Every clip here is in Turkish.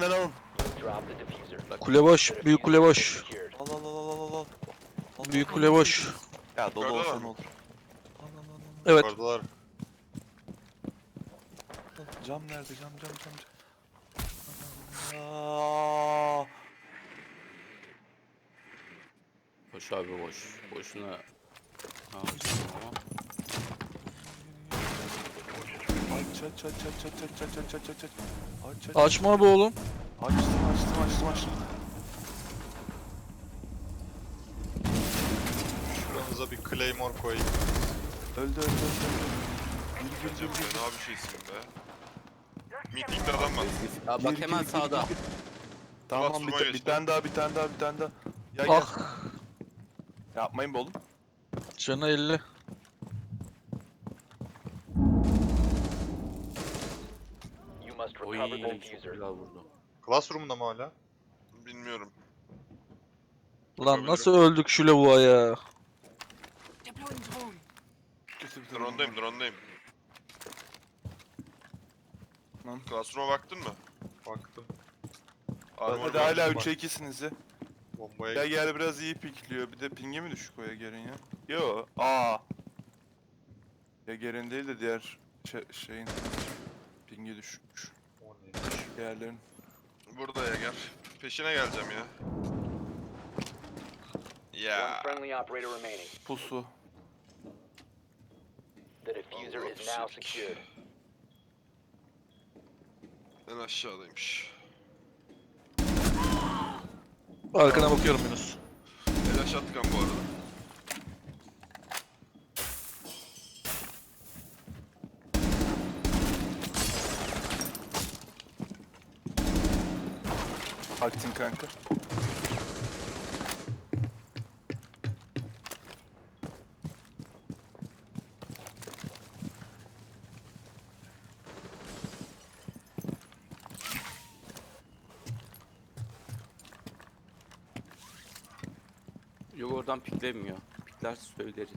benden alın. Kule boş. Büyük kule boş. Al al al al al al. Büyük kule boş. Ya dolu Gördün olsa mü? ne olur. Al al al al. Evet. Yukarıdalar. al. Cam nerede? Cam cam cam cam. Aa, Boş abi boş. Boşuna. Ha, tamam. Aç aç aç aç aç aç aç aç aç aç aç. Aç aç. Açma be oğlum. Açtım açtım açtım açtım. Şuranıza bir Claymore koyayım. Öldü öldü öldü. gir Hocam gir gir. fena bir şeysin be. Meeting'de adam var. Aa, bak Gir, hemen gir, gir, sağda. gir. Tamam bir, Bastıma ta- bir geçti. tane daha bir tane daha bir tane daha. Ya gel. Ah. Yapmayın be oğlum. Canı 50. recover the çok diffuser. güzel vurdu. Classroom'da mı hala? Bilmiyorum. Lan nasıl öldük şu lavuğa ya. Deploying drone. Drone'dayım, drone'dayım. Tamam. Classroom'a baktın mı? Baktım. Armor Hadi hala box 3'e 2'siniz ya. Bombaya Ya gel biraz iyi pikliyor. Bir de pingi mi düşük o ya gelin ya? Yo. Aa. Ya gelin değil de diğer şey, şeyin pingi düşükmüş. Neymiş? Diğerlerin. Burada ya gel. Peşine geleceğim ya. One Ya. friendly operator remaining. Pusu. The diffuser is now secured. En aşağıdaymış. Arkana bakıyorum Yunus. El shotgun bu arada. Kanka. Yok oradan piklemiyor. Pikler söylerim.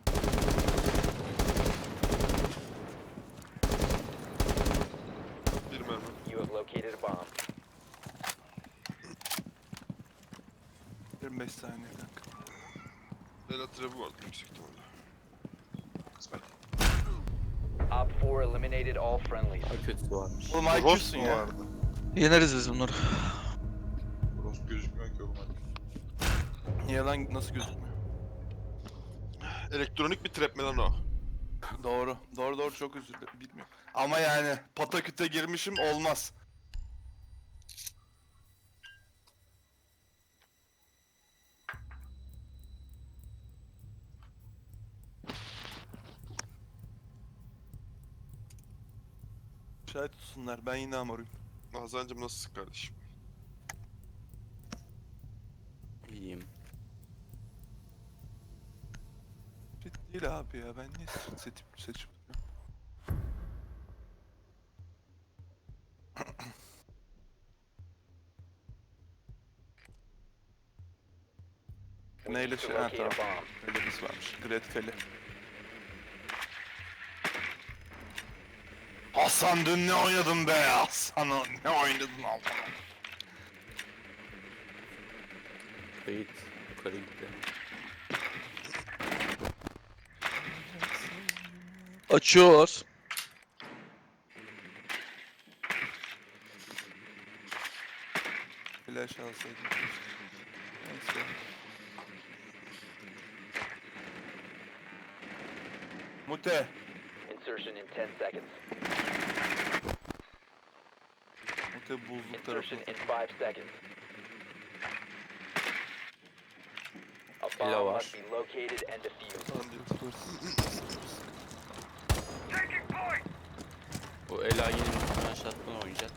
Bir mermi. You have located a bomb. 25 saniye kanka. El atrebu vardı yüksek ihtimalle. Kısmet. Op 4 eliminated all friendlies. Daha kötüsü varmış. Oğlum IQ'sun ya. vardı? Yeneriz biz bunları. Rost gözükmüyor ki oğlum. Niye lan nasıl gözükmüyor? Elektronik bir trap mi lan o? Doğru. Doğru doğru çok özür dilerim. Bilmiyorum. Ama yani pataküte girmişim olmaz. Şahit tutsunlar. Ben yine amoruyum. Nazancım nasılsın kardeşim? İyiyim. Street değil abi ya. Ben niye street seçip seçip Neyle şey? Ha tamam. Öyle biz şey varmış. Great Hasan dün ne oynadın be Hasan ne oynadın Allah'ım. Kayıt yukarı gitti. Açıyorlar. Flash alsaydım. Neyse. Mute. Insertion in 10 seconds. Mute buzluk tarafı. Insertion in 5 seconds. A Hello, bomb Ash. must be located and defused. Lan diyor. O Ela yine muhtemelen shotgun oynayacak.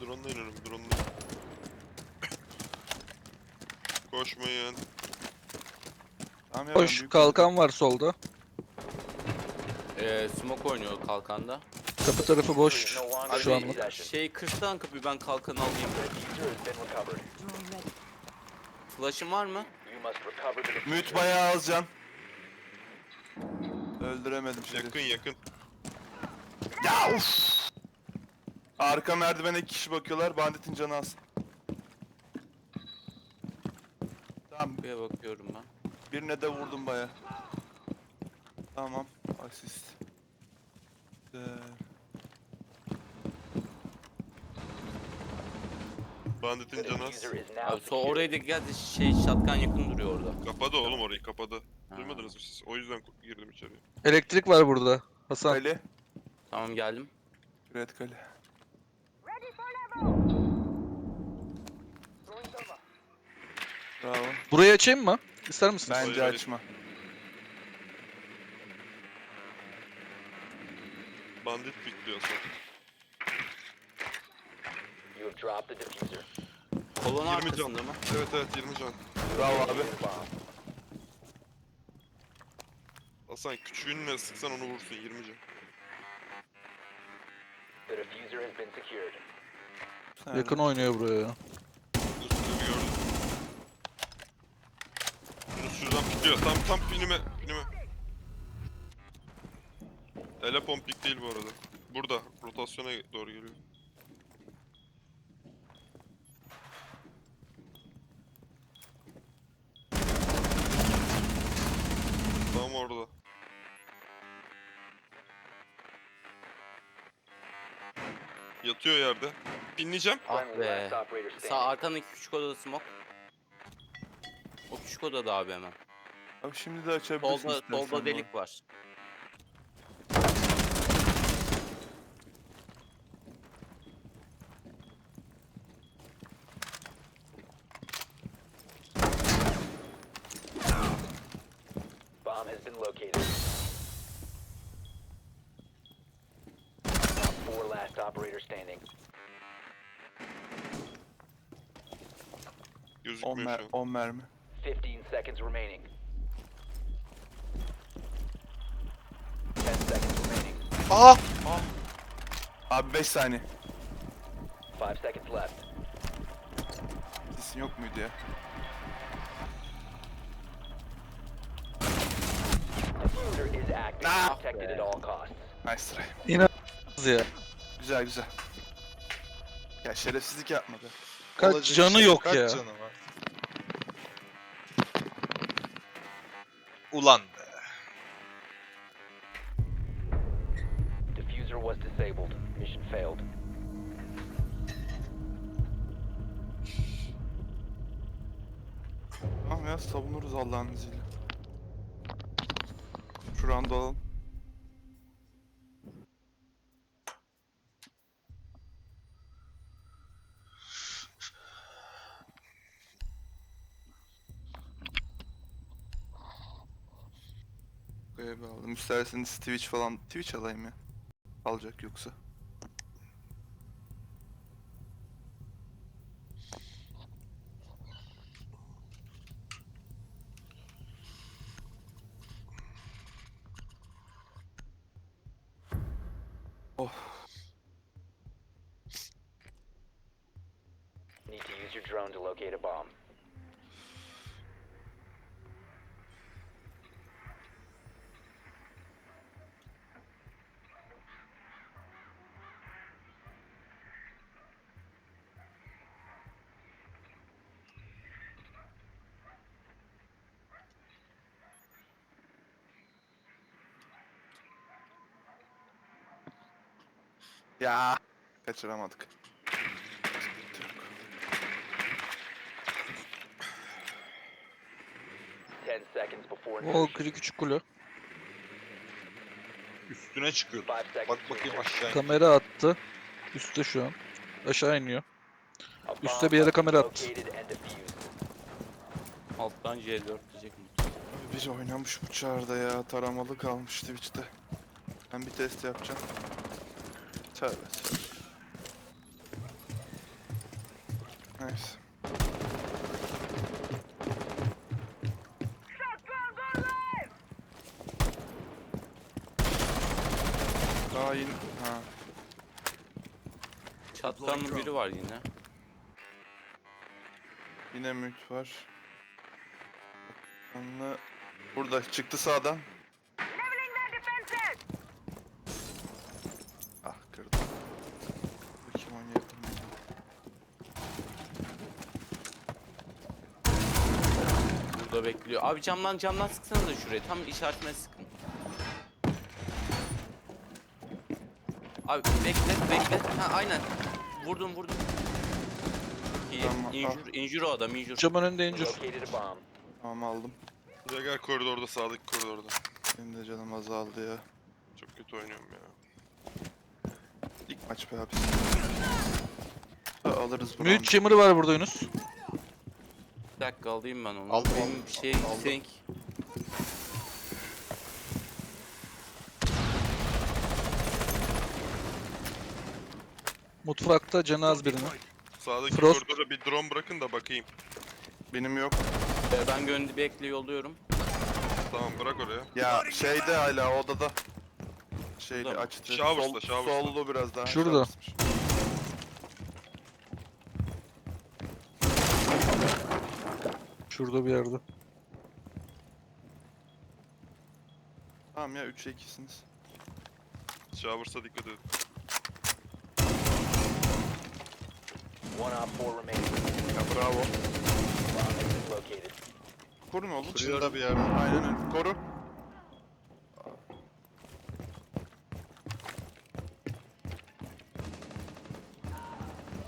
Drone'la iniyorum, drone'la. Koşmayın. Tamam ya, ben Hoş büyük- kalkan var solda. Ee, smoke oynuyor kalkanda. Kapı tarafı boş. Şu anlık. Şey kırsan kapıyı ben kalkanı alayım. Flash'ın var mı? Mute bayağı az can. Öldüremedim şimdi. Yakın yakın. Ya uf. Arka merdivene iki kişi bakıyorlar. Banditin canı az. Tamam Buraya bakıyorum ben. birine de vurdum baya. Tamam. Asist. Güzel. Bandit'in canı az. Abi so oraya dikkat et, şey şatkan yakın duruyor orada. Kapadı oğlum orayı kapadı. Ha. Duymadınız mı siz? O yüzden girdim içeriye. Elektrik var burada. Hasan. Kale. Tamam geldim. Red kale. Bravo. Burayı açayım mı? İster misiniz? Bence Hayır, açma. Bandit pikliyor son. You have dropped the diffuser. Kolon 20 can. arkasında mı? Evet evet 20 can. Bravo abi. Hasan küçüğünle sıksan onu vursun 20 can. The diffuser has been secured. Sen- Yakın oynuyor buraya ya. Bir gördüm. Şuradan pikliyor. Tam tam pinime. Pinime. Ele pompik değil bu arada. Burada. Rotasyona doğru geliyor. Tam orada. Yatıyor yerde. Pinleyeceğim. Ah be. Sağ arkandaki küçük odada smoke. O küçük odada abi hemen. Abi şimdi de açabilirsin Solda, solda delik var. Bomb has been located. Four last operator standing. 10, Gözükmüyor mer şu an. 10 mermi. 15 seconds remaining. 10 seconds remaining. Aa! Abi 5 saniye. 5 seconds left. Sesin yok muydu ya? Diffuser is active. Ah. Protected at all costs. Nice try. İnanılmaz ya. Güzel güzel. Ya şerefsizlik yapmadı. Kaç Olacak canı şey, yok kaç ya. canı var? Ulan be. Diffuser was disabled. Mission failed. Tamam ya savunuruz Allah'ın izniyle. Şu randa alalım. Bir aldım. İsterseniz Twitch falan Twitch alayım ya. Alacak yoksa. Need to use your drone to locate a bomb. Ya kaçıramadık. Ten seconds before O insertion. küçük kule. Üstüne çıkıyordu. Five seconds Bak to bakayım insertion. aşağı. Kamera attı. Üste şu an. Aşağı iniyor. A Üste bomb bir yere must be kamera attı. located and defused. Alttan C4 diyecek mi? Biri oynamış bu çağrıda ya. Taramalı kalmış Twitch'te. Ben bir test yapacağım. Tövbe. Neyse. Daha yeni... Ha. Şatkanlı biri var yine. Yine mülk var. Onunla... Burada çıktı sağdan. Ah kırdım. Burada bekliyor. Abi camdan camdan sıksana da şuraya. Tam işaretine sıkın. Abi bekle bekle. Ha aynen. Vurdum vurdum. İyi. Tamam, al. Injure, injure o adam injure. Cam önünde incir. Located a bomb. Tamam aldım. Gel koridorda sağdaki koridorda. Benim de canım azaldı ya. Çok kötü oynuyorum ya. İlk maç be abi. Ha, Alırız bunu. Chamber'ı var burada Yunus. Bir dakika alayım ben onu. Aldım, Benim aldım, şey aldım. Senk. Mutfakta canı az birinin. Sağdaki Frost. koridora bir drone bırakın da bakayım. Benim yok. Ee, Ben gönlü bekle yolluyorum. Tamam bırak oraya. Ya şeyde hala odada. Burada mı? açtı. Showers'ta, showers'ta. Sollu biraz daha. Şurada. Showers'mış. Şurada bir yerde. Tamam ya 3'e 2'siniz. Showers'a dikkat edin. One op 4 remaining. Ya bravo. Bomb has been located. Korun oğlum. Şurada bir yerde. Aynen öyle. Koru.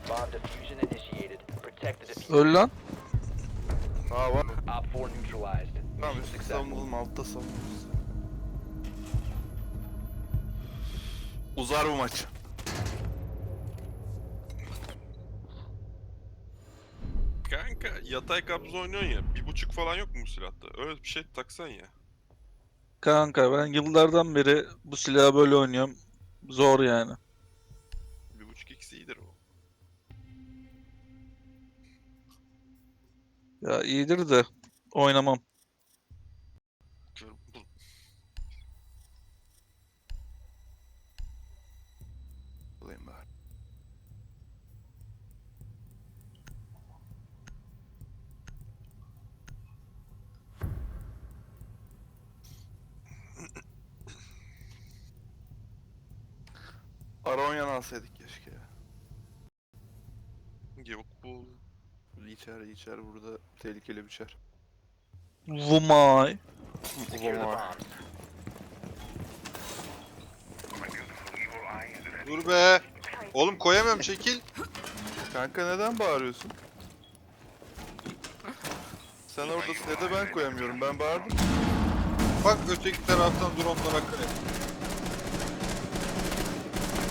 Bomb diffusion initiated. Protect the diffuser. Öl lan. 4 neutralized. Tamam üstte savunalım altta savunuruz. Uzar bu maç. Kanka yatay kabz oynuyorsun ya. Bir buçuk falan yok mu bu silahta? Öyle bir şey taksan ya. Kanka ben yıllardan beri bu silahı böyle oynuyorum. Zor yani. Bir buçuk x iyidir o. Ya iyidir de oynamam. Bu- Bulayım bari. Aronyan alsaydık keşke ya. Yok bu. İçer içer burada tehlikeli bir Vumay. Bomb. Dur be. Oğlum koyamıyorum çekil. Kanka neden bağırıyorsun? Sen oradasın ya da ben koyamıyorum. Ben bağırdım. Bak öteki taraftan drone'lara kay.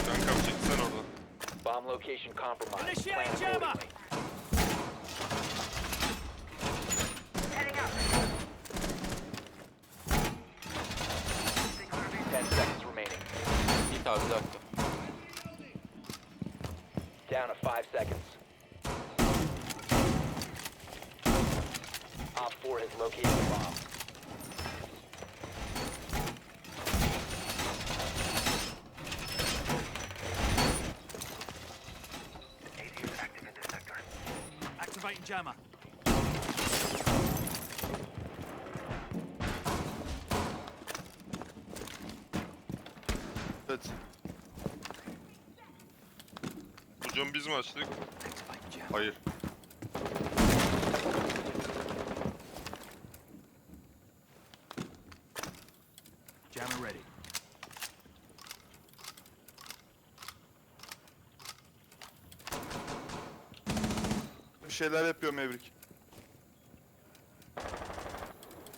Kankam çeksen oradan. Bomb location compromised. Initiate jammer. accordingly. Ten seconds remaining. Git abi bir dakika. Down to five seconds. Op 4 has located the bomb. Activating jammer. Evet. Bu camı biz mi açtık? Hayır. Jammer ready. Bir şeyler yapıyor Mevrik.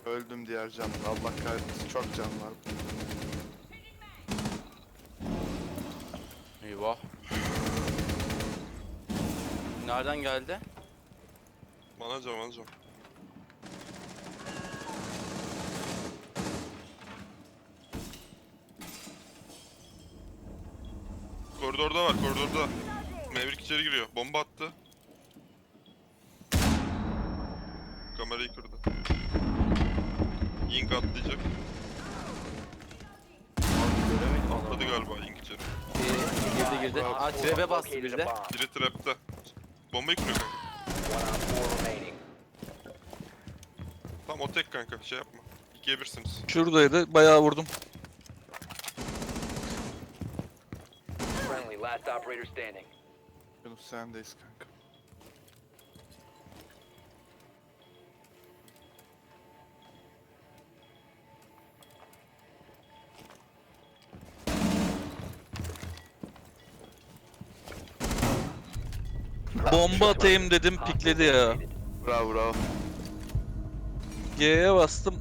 Öldüm diğer canlı. Allah kahretsin. Çok can var. Eyvah. Nereden geldi? Bana cam bana cam. Koridorda var koridorda. Mevrik içeri giriyor. Bomba attı. Kamerayı kırdı. Yink atlayacak. Atladı galiba Yink içeri. Ee, girdi girdi. Aa trebe bastı bir de. Biri trapte. Bombayı kırıyor kanka. One op 4 remaining. Tamam o tek kanka şey yapma. İkiye birsiniz. Şuradaydı. Bayağı vurdum. Friendly, last operator standing. Yunus sendeyiz kanka. Bomba atayım dedim pikledi ya. Bravo bravo. G'ye bastım.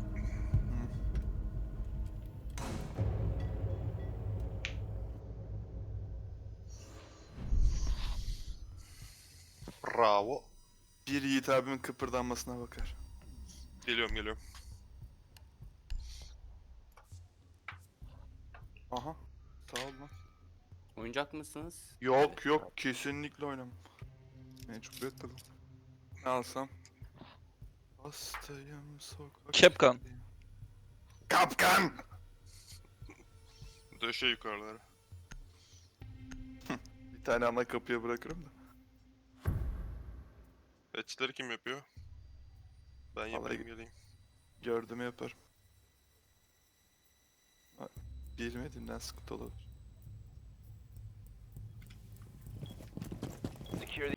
Bravo. Bir Yiğit abimin kıpırdanmasına bakar. Geliyorum geliyorum. Aha. Sağ ol lan. Oyuncak mısınız? Yok yok kesinlikle oynamam. Çok bekledim. Ne alsam? Hastayım sokak. Kepkan. Kapkan! Döşe yukarılara. Bir tane ana kapıya bırakırım da. Hatchleri kim yapıyor? Ben yapayım geleyim. Gördüğümü yaparım. Bilmediğimden sıkıntı olur. Secure the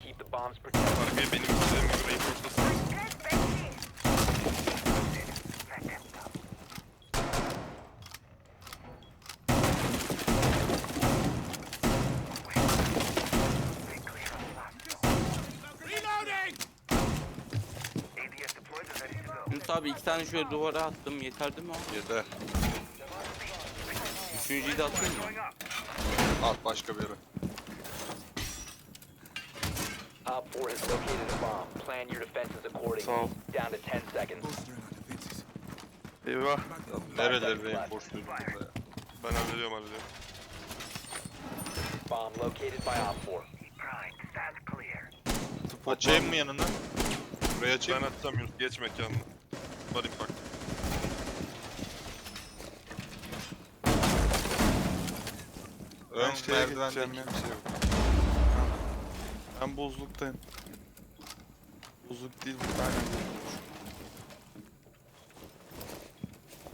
keep the bombs protected. Arkaya benim üzerime göre reinforcelasın. Yunus abi iki tane şöyle duvara attım. Yeter değil mi o? Yeter. Üçüncüyü de atayım mı? At başka bir yere. Op 4 has located a bomb. Plan your defenses accordingly. Sağ ol. Down to 10 seconds. Eyvah. Nereleri reinforceluyorsun burada ya? Ben hallediyorum hallediyorum. Bomb located by Op 4. Açayım mı yanına? Buraya Ben açayım mı? atacağım Yunus. Geç mekanına. Varayım bak. Ön şeye gideceğim kimse ya. yok. Ben bozluktayım. Bozluk değil bu aynen.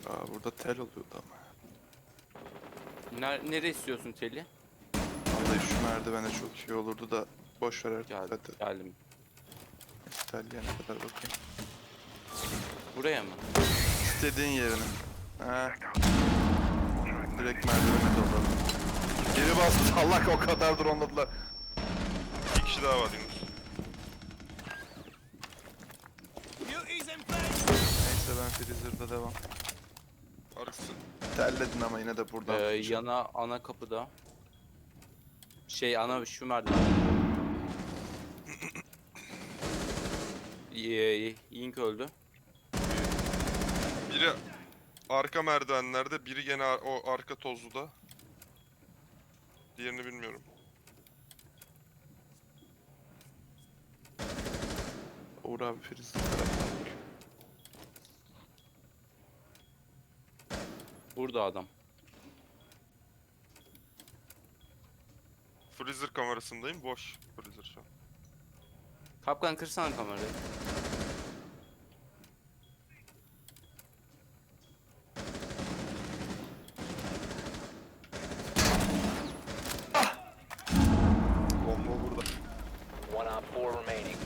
Aa burada tel oluyordu ama. Ner nereye istiyorsun teli? Vallahi şu merdivene çok iyi olurdu da boş ver artık Geldim. zaten. Geldim. Yerine kadar bakayım. Buraya mı? İstediğin yerine. Ha. Direkt merdivene dolalım. Geri bastı salak o kadar dronladılar. Kişi daha var Yunus. Neyse ben freezer'da devam. Arkası. Telledin ama yine de buradan. Ee, yana ana kapıda. Şey ana şu merdiven. Ye- Yink öldü. Biri arka merdivenlerde, biri gene ar- o arka tozluda. Diğerini bilmiyorum. Uğur abi bak. Burada adam. Freezer kamerasındayım. Boş freezer şu an. Kapkan kırsana kamerayı. Bomba burada. One Op 4 remaining.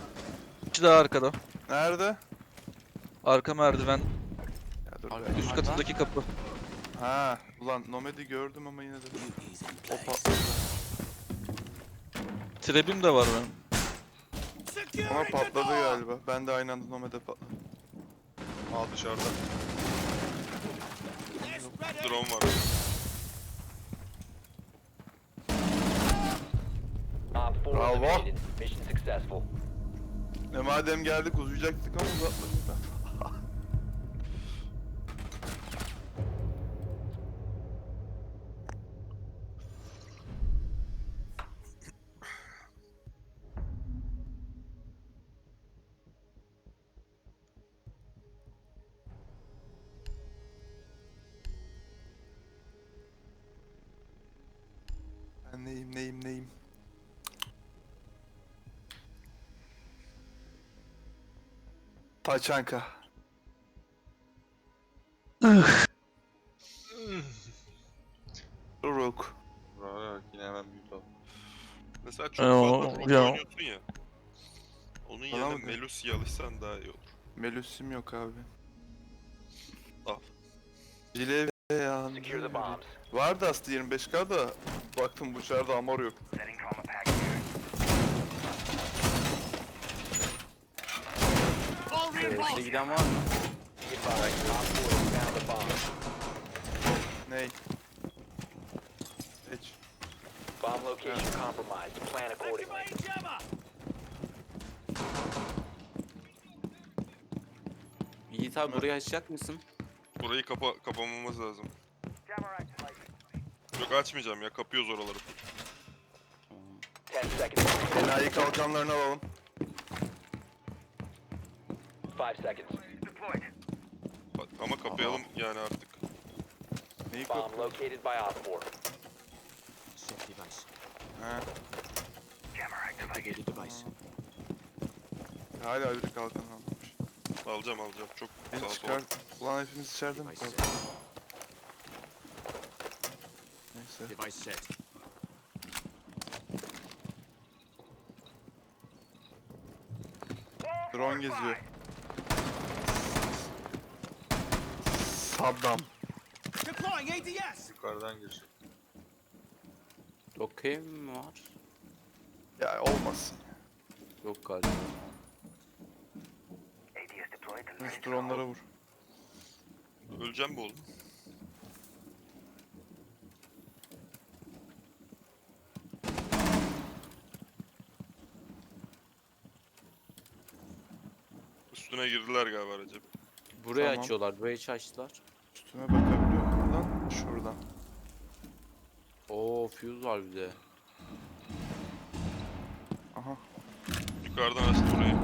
İki daha arkada. Nerede? Arka merdiven. Ya dur Arka-. Üst katındaki kapı. Ha, ulan Nomed'i gördüm ama yine de o patladı. Trebim de var benim. Ama patladı galiba. Ben de aynı anda Nomed'e patladım. Al dışarıda. Drone var. Op 4 Bravo. eliminated. Mission successful. E madem geldik uzayacaktık ama uzatmadık da. Taçanka. Uruk. Bak yine hemen büyük al. Mesela çok Yo, fazla drone yo. oynuyorsun ya. Onun yerine mı? Melusi'yi alışsan daha iyi olur. Melusim yok abi. Al. Bile ya. Secure the bombs. Vardı aslında 25k da baktım bu çarda amor yok. Size giden var mı? Be advised, Op 4 has found a bomb. Ney? Geç. Bomb location compromised. Plan accordingly. Yiğit abi burayı açacak mısın? Burayı kapa kapamamız lazım. Yok açmayacağım ya kapıyoruz oraları. 10 seconds. Enayi kalkanlarını alalım. 5 seconds. Ama kapayalım yani artık. Neyi Bomb kapıyor? located by Op 4. Set device. He. Activated device. Hala bir kalkan almamış. Alacağım alacağım. Çok Beni sağ çıkar. sol. Ulan hepimiz içeride mi Device kaldık? set. Neyse. Device set. Drone geziyor. Saddam. Deploying ADS. Yukarıdan girecek. Okey mi var? Ya olmasın. Yok galiba. Üst drone'lara vur. Öleceğim bu oğlum. Üstüne girdiler galiba Recep. Burayı Tamam. açıyorlar. Burayı hiç açtılar. Üstüme bakabiliyor muyum buradan? Şuradan. Oo fuse var bir de. Aha. Yukarıdan açtı burayı.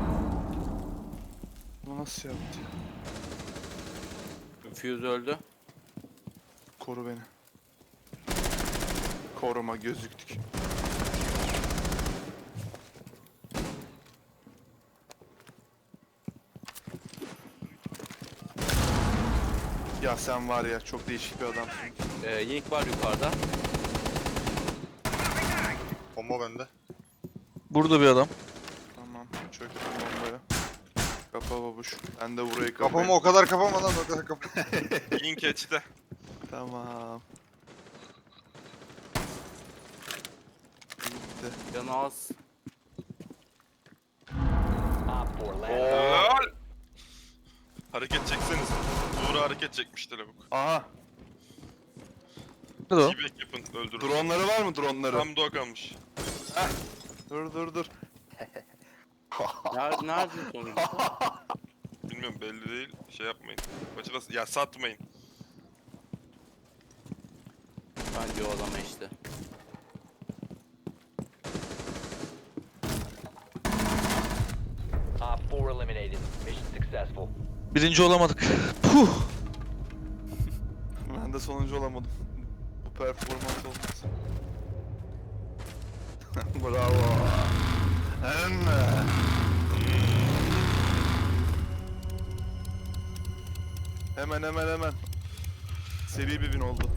Bu nasıl yaptı ya? Fuse öldü. Koru beni. Koruma gözüktük. Sen var ya çok değişik bir adamsın. Ee, Yink var yukarıda. Bomba bende. Burada bir adam. Tamam çöktüm bombaya. Kapa babuş. Ben de burayı Kapama kapayım. o kadar kapama lan o kadar kapa. Link hatch'te. Tamam. Bitti. Canı az. Op 4 last Helal. Hareket çekseniz. Uğur'a hareket çekmişti lavuk. Aha. O? T-back yapın öldürür. Dronları var mı dronları? Tam doğa kalmış. Dur dur dur. Nerede, nerede sonucu? Bilmiyorum belli değil. Şey yapmayın. Maçı da ya satmayın. Bence o adam işte. Op 4 eliminated. Mission successful. Birinci olamadık. Puh. Ben de sonuncu olamadım. Bu performans olmaz. Bravo. Emme. Hemen hemen hemen. Seri bir win oldu.